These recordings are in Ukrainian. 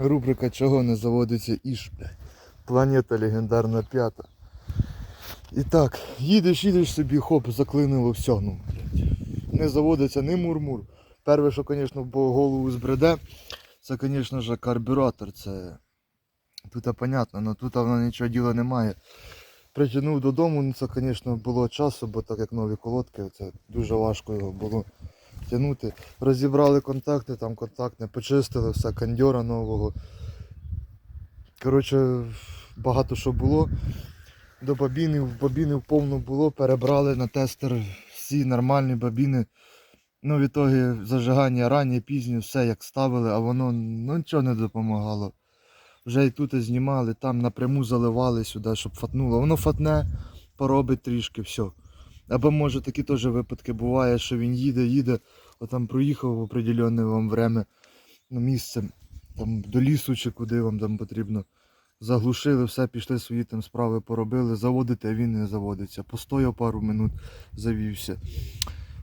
Рубрика чого не заводиться іш. Планета легендарна п'ята. І так, їдеш, їдеш собі, хоп, заклинило все, ну. Не заводиться ні мурмур. Перше, що, звісно, голову збреде, це, звісно ж, карбюратор. Це тут понятно, але тут воно нічого діла немає. Притягнув додому, ну це, звісно, було часу, бо так як нові колодки, це дуже важко його було тягнути. Розібрали контакти, там контактне, почистили все, кондьора нового. Коротше, багато що було. До бабінів, бабінів повно було, перебрали на тестер всі нормальні бабіни. Ну, в ітогі зажигання раннє, пізнє, все як ставили, а воно ну, нічого не допомагало. Вже і тут і знімали, там напряму заливали сюди, щоб фатнуло. Воно фатне, поробить трішки, все. Або може такі теж випадки буває, що він їде, їде, отам проїхав в определенне вам время ну, місце, там до лісу чи куди вам там потрібно. Заглушили, все, пішли свої там справи поробили, заводити, а він не заводиться. Постояв пару минут, завівся.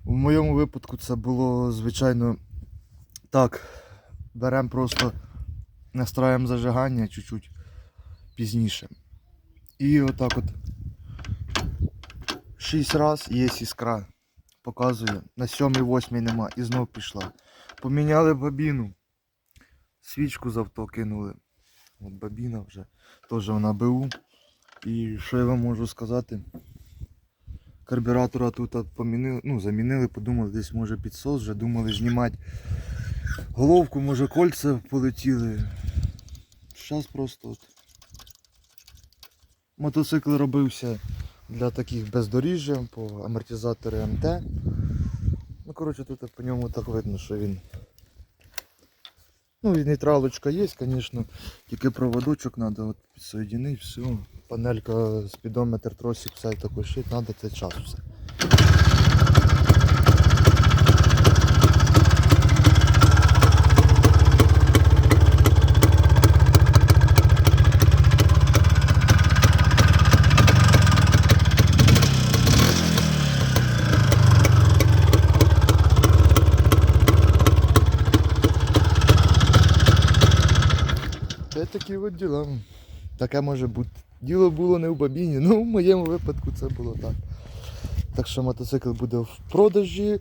У моєму випадку це було, звичайно, так. Беремо просто, настраємо зажигання чуть-чуть пізніше. І отак от 6 раз є іскра. Показує. На 7-8 нема. І знов пішла. Поміняли бабіну. Свічку з авто кинули. От бабіна вже. Теж вона БУ. І що я вам можу сказати? Карбюратора тут помінили, ну, замінили, подумали, десь може підсос, вже думали знімати головку, може кольця полетіли. Зараз просто от. Мотоцикл робився для таких бездоріжжя по амортизатору МТ. Ну, коротше, тут по ньому так видно, що він. Ну, і нейтралочка є, звісно, тільки проводочок треба от підсоєдинити, все. Панелька, спідометр, тросик, все такий шит, треба це час все. Такі от діла. Таке може бути. Діло було не в бабіні, ну в моєму випадку це було так. Так що мотоцикл буде в продажі.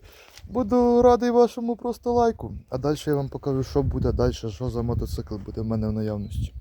Буду радий вашому просто лайку. А далі я вам покажу, що буде далі, що за мотоцикл буде в мене в наявності.